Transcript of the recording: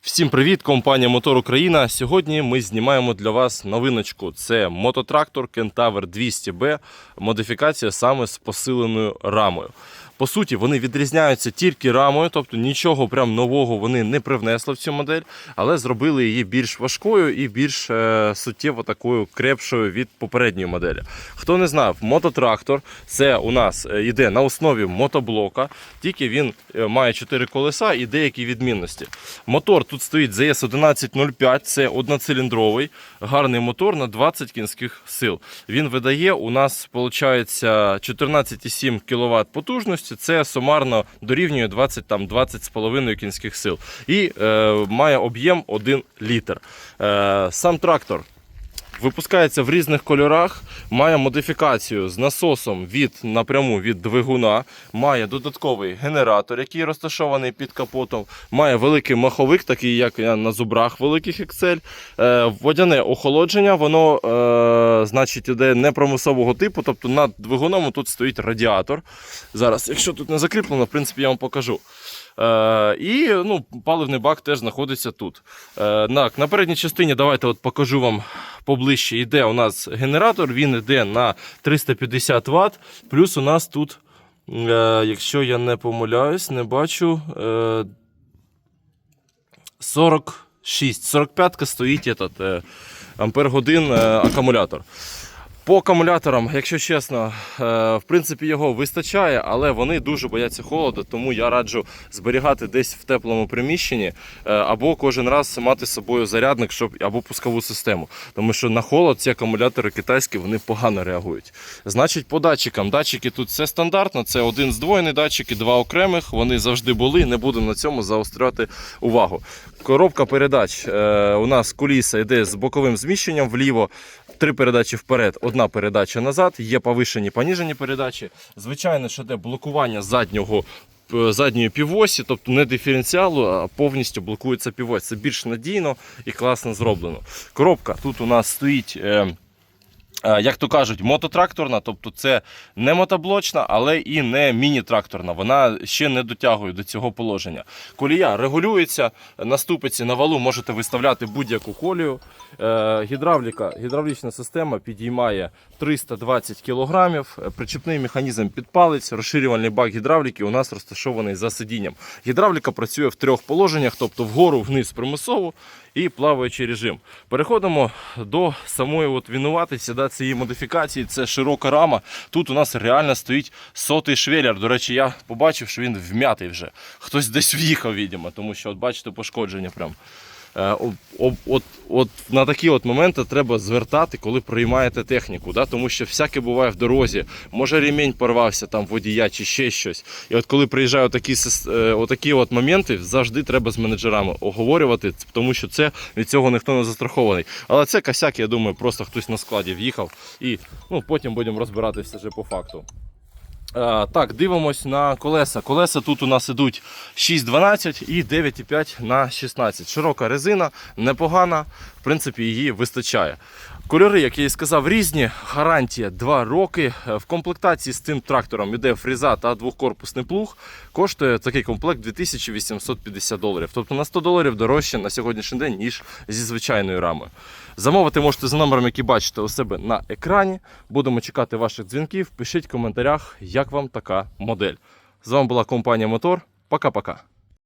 Всім привіт, компанія Мотор Україна. Сьогодні ми знімаємо для вас новиночку. Це мототрактор Кентавер 200B, модифікація саме з посиленою рамою. По суті, вони відрізняються тільки рамою, тобто нічого прям нового вони не привнесли в цю модель, але зробили її більш важкою і більш е, суттєво такою крепшою від попередньої моделі. Хто не знав, мототрактор це у нас е, йде на основі мотоблока, тільки він е, має 4 колеса і деякі відмінності. Мотор тут стоїть ZS 1105, це одноциліндровий, гарний мотор на 20 кінських сил. Він видає у нас, виходить, 14,7 кВт потужності. Це сумарно дорівнює 20 там 20,5 кінських сил. І е, має об'єм 1 літр. Е, сам трактор Випускається в різних кольорах, має модифікацію з насосом від напряму від двигуна, має додатковий генератор, який розташований під капотом, має великий маховик, такий як на зубрах великих Excel. Е, водяне охолодження, воно е, значить іде непромислового типу, тобто над двигуном тут стоїть радіатор. Зараз, якщо тут не закріплено, в принципі, я вам покажу. Е, і ну, паливний бак теж знаходиться тут. Е, на, на передній частині давайте от покажу вам поближче. Йде у нас генератор, він йде на 350 Вт. Плюс у нас тут, е, якщо я не помиляюсь, не бачу. Е, 46, 45 стоїть этот, е, ампер годин е, акумулятор. По акумуляторам, якщо чесно, е, в принципі, його вистачає, але вони дуже бояться холоду, тому я раджу зберігати десь в теплому приміщенні е, або кожен раз мати з собою зарядник, щоб або пускову систему. Тому що на холод ці акумулятори китайські вони погано реагують. Значить, по датчикам. Датчики тут все стандартно. Це один здвоєний датчик і два окремих. Вони завжди були. Не буду на цьому заостряти увагу. Коробка передач е, у нас куліса йде з боковим зміщенням вліво. Три передачі вперед, одна передача назад, є повишені, поніжені передачі. Звичайно, що йде блокування заднього. е, Задньої півосі, тобто не диференціалу, а повністю блокується півось. Це більш надійно і класно зроблено. Коробка тут у нас стоїть. Е, е, як то кажуть, мототракторна, тобто це не мотоблочна, але і не міні-тракторна. Вона ще не дотягує до цього положення. Колія регулюється, на ступиці на валу можете виставляти будь-яку колію. Е, Гідравліка, гідравлічна система підіймає 320 кг. Причепний механізм під палець, розширювальний бак гідравліки у нас розташований за сидінням. Гідравліка працює в трьох положеннях, тобто вгору, вниз примусово і плаваючий режим. Переходимо до самої от винуватиці да, цієї модифікації. Це широка рама. Тут у нас реально стоїть сотий швеллер. До речі, я побачив, що він вм'ятий вже. Хтось десь в'їхав, відомо, тому що, от бачите, пошкодження прям. Е, От, от на такі от моменти треба звертати, коли приймаєте техніку, да? тому що всяке буває в дорозі. Може ремінь порвався там водія чи ще щось. І от коли приїжджають такі, е, отакі от моменти, завжди треба з менеджерами оговорювати, тому що це від цього ніхто не застрахований. Але це косяк, я думаю, просто хтось на складі в'їхав і ну, потім будемо розбиратися вже по факту. Е, Так, дивимось на колеса. Колеса тут у нас ідуть 6,12 і 9,5 на 16. Широка резина, непогана, в принципі, її вистачає. Кольори, як я і сказав, різні. Гарантія 2 роки. В комплектації з цим трактором іде фріза та двохкорпусний плуг. Коштує такий комплект 2850 доларів. Тобто на 100 доларів дорожче на сьогоднішній день, ніж зі звичайною рамою. Замовити можете за номером, який бачите у себе на екрані. Будемо чекати ваших дзвінків. Пишіть в коментарях, як вам така модель. З вами була компанія Мотор. Пока-пока.